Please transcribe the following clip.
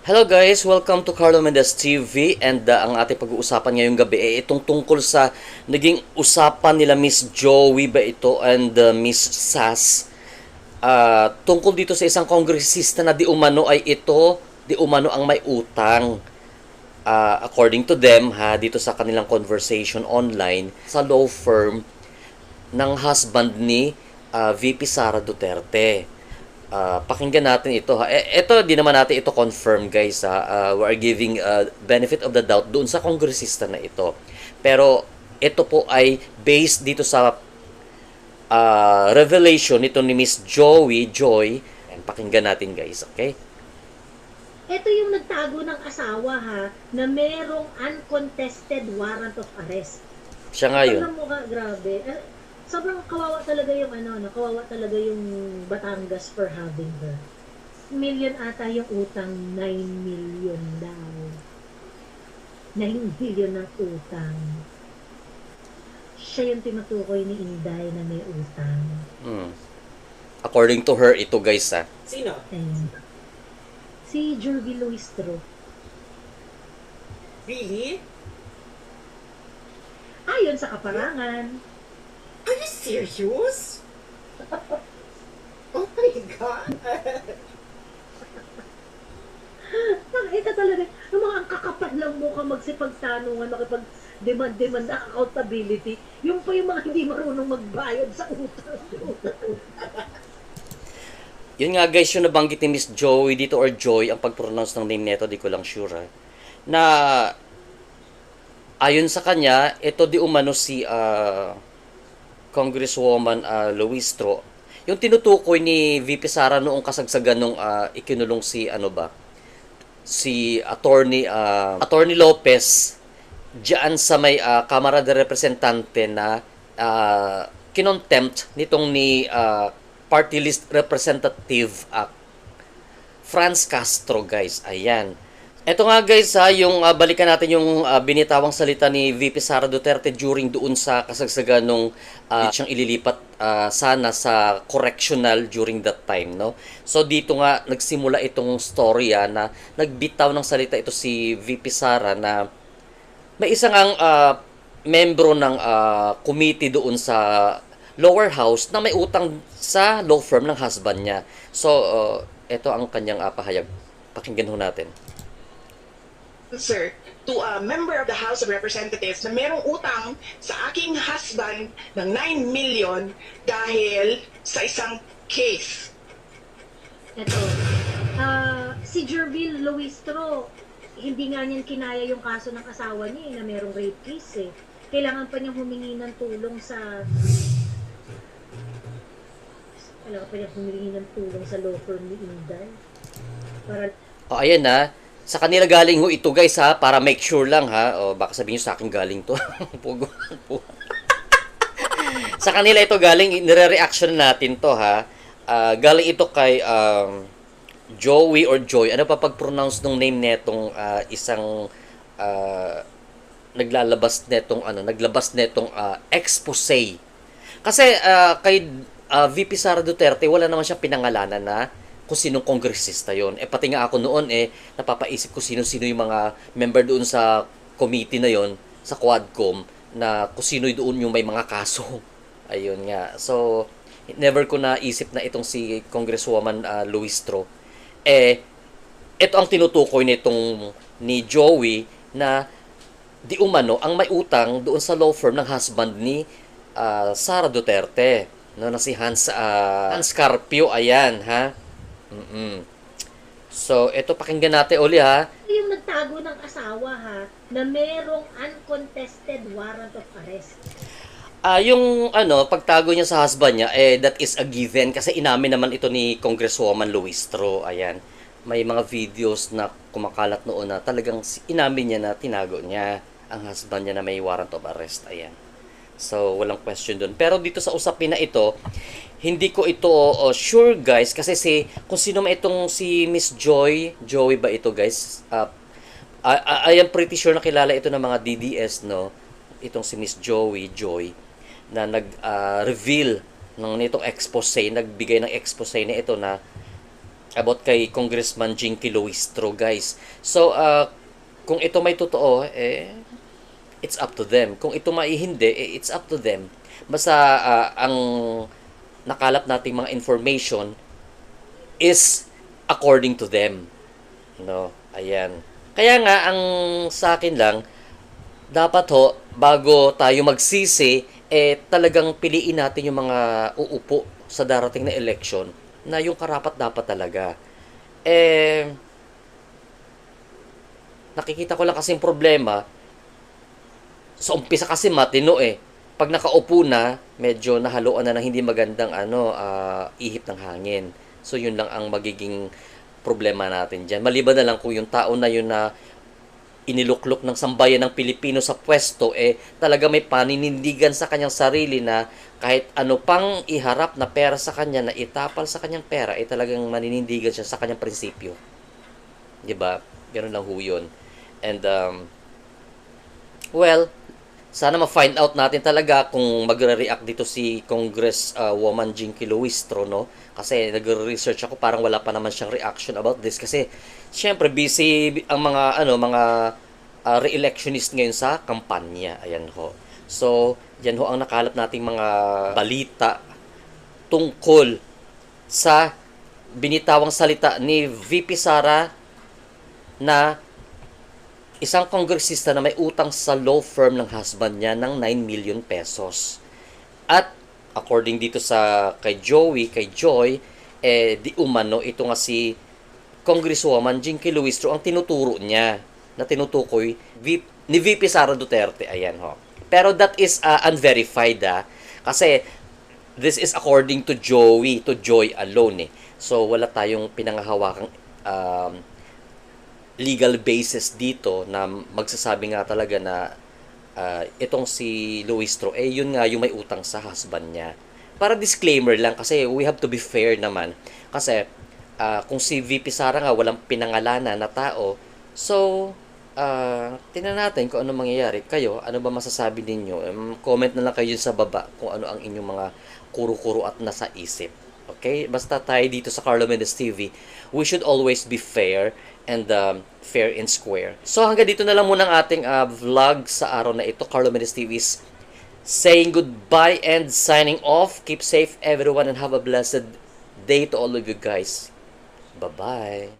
Hello guys, welcome to Carlo Mendez TV and uh, ang ating pag-uusapan ngayong gabi ay itong tungkol sa naging usapan nila Miss Joey ba ito and uh, Miss Sass. Ah, tungkol dito sa isang kongresista na di umano ay ito di umano ang may utang. Ah, according to them ha dito sa kanilang conversation online sa law firm ng husband ni ah, VP Sara Duterte. Ah, pakinggan natin ito ha. Eh, ito di naman natin ito confirm guys ha. Ah, we are giving ah, benefit of the doubt doon sa kongresista na ito. Pero ito po ay based dito sa ah, revelation nito ni Miss Joey Joy. And pakinggan natin guys, okay? Ito yung nagtago ng asawa ha, na merong uncontested warrant of arrest. Siya nga yun. Alam mo ka, grabe. Eh, sobrang kawawa talaga yung ano, no, kawawa talaga yung Batangas for having her. Million ata yung utang, 9 million daw. 9 million ng utang. Siya yung tinutukoy ni Inday na may utang. Mm. According to her, ito guys ha. Sino? Ayun. Si Jervy Luistro. Really? Ayon sa kaparangan, Are you serious? oh my God. Nakita talaga, yung mga ang kakapal lang mukha magsipagtanungan, makipag-demand-demand ng accountability, yung pa yung mga hindi marunong magbayad sa utang. Yun nga guys, yung nabanggit ni Miss Joey dito or Joy, ang pag-pronounce ng name neto, di ko lang sure ha, na ayon sa kanya, ito di umano si ah, Congresswoman uh, Luistro, yung tinutukoy ni VP Sara noong kasagsagan nung ah, ikinulong si ano ba, si attorney ah, attorney Lopez diyan sa may ah, Kamara de Representante na ah, kinontempt nitong ni ah, party list representative ah, Franz Castro guys. Ayan ito nga guys ha, yung ah, balikan natin yung ah, binitawang salita ni VP Sara Duterte during doon sa kasagsagan nung ah, siyang ililipat ah, sana sa correctional during that time no. So dito nga nagsimula itong storya na nagbitaw ng salita ito si VP Sara na may isang ang ah, membro ng ah, committee doon sa lower house na may utang sa law firm ng husband niya. So ah, ito ang kanyang ah, pahayag. Pakinggan ho natin. Answer to a member of the House of Representatives na merong utang sa aking husband ng 9 million dahil sa isang case. Ito, ah, si Jervil Luistro, hindi nga niyan kinaya yung kaso ng asawa niya eh, na merong rape case eh. Kailangan pa niyang humingi ng tulong sa kailangan pa niyang humingi ng tulong sa law firm ni Inday. Para O ayan na. Sa kanila galing ho ito guys ha, para make sure lang ha. O baka sabihin nyo sa akin galing to. Pugo. sa kanila ito galing, nire-reaction natin to ha. Ah, galing ito kay um, Joey or Joy. Ano pa pag-pronounce ng name netong ah, isang ah, naglalabas netong ano, naglabas netong ah, expose. Kasi ah, kay ah, VP Sara Duterte, wala naman siyang pinangalanan na kung sinong kongresista yon. Eh pati nga ako noon eh napapaisip ko sino-sino yung mga member doon sa committee na yon sa Quadcom na kung sino doon yung may mga kaso. Ayun nga. So never ko naisip na itong si Congresswoman uh, Luistro eh ito ang tinutukoy nitong ni Joey na di umano ang may utang doon sa law firm ng husband ni ah, Sara Duterte no na si Hans ah, Hans Carpio ayan ha mm So, ito pakinggan natin uli ha. Yung nagtago ng asawa ha, na merong uncontested warrant of arrest. Ah, yung ano, pagtago niya sa husband niya, eh that is a given kasi inamin naman ito ni Congresswoman Luistro. Ayan. May mga videos na kumakalat noon na talagang inamin niya na tinago niya ang husband niya na may warrant of arrest. Ayan. So, walang question doon. Pero dito sa usapin na ito, hindi ko ito oh, sure guys kasi si kung sino man itong si Miss Joy, Joey ba ito guys? Ah, I, I am pretty sure na kilala ito ng mga DDS no. Itong si Miss Joey, Joy na nag-reveal ng nitong expose, nagbigay ng expose na ito na about kay Congressman Jinky Luistro, guys. So, uh, kung ito may totoo, eh, it's up to them. Kung ito may hindi, eh, it's up to them. Basta ah, ang nakalap nating mga information is according to them. No, ayan. Kaya nga, ang sa akin lang, dapat ho, bago tayo magsisi, eh talagang piliin natin yung mga uupo sa darating na election na yung karapat dapat talaga. Eh, nakikita ko lang kasing problema, sa umpisa kasi matino eh. Pag nakaupo na, medyo nahaluan na ng hindi magandang ano, ah, ihip ng hangin. So yun lang ang magiging problema natin dyan. Maliban na lang kung yung tao na yun na iniluklok ng sambayan ng Pilipino sa pwesto, eh talaga may paninindigan sa kanyang sarili na kahit ano pang iharap na pera sa kanya, na itapal sa kanyang pera, eh talagang maninindigan siya sa kanyang prinsipyo. 'Di ba? Ganun lang ho yun. And um, well, sana ma-find out natin talaga kung magre-react dito si Congress uh, woman Jinky Luistro, no? Kasi nagre-research ako, parang wala pa naman siyang reaction about this. Kasi, syempre, busy ang mga, ano, mga uh, re-electionist ngayon sa kampanya. Ayan ho. So, yan ho ang nakalap nating mga balita tungkol sa binitawang salita ni VP Sara na isang kongresista na may utang sa law firm ng husband niya ng 9 million pesos. At according dito sa kay Joey, kay Joy, eh di umano ito nga si Congresswoman Jinky Luistro ang tinuturo niya na tinutukoy V- ni VP Sara Duterte. Ayan ho. Pero that is uh, unverified ah. Kasi this is according to Joey, to Joy alone eh. So wala tayong pinangahawakang um, legal basis dito na magsasabi nga talaga na ah, itong si Luistro, eh yun nga yung may utang sa husband niya. Para disclaimer lang kasi we have to be fair naman. Kasi ah, kung si VP Sara nga walang pinangalanan na tao, so ah tingnan natin kung ano mangyayari. Kayo, ano ba masasabi ninyo? Um, comment na lang kayo sa baba kung ano ang inyong mga kuro-kuro at nasa isip. Okay? Basta tayo dito sa Carlo Mendes TV, we should always be fair and um, fair and square. So hanggang dito na lang muna ang ating uh, vlog sa araw na ito. Carlo Mendes TV is saying goodbye and signing off. Keep safe everyone and have a blessed day to all of you guys. Bye-bye.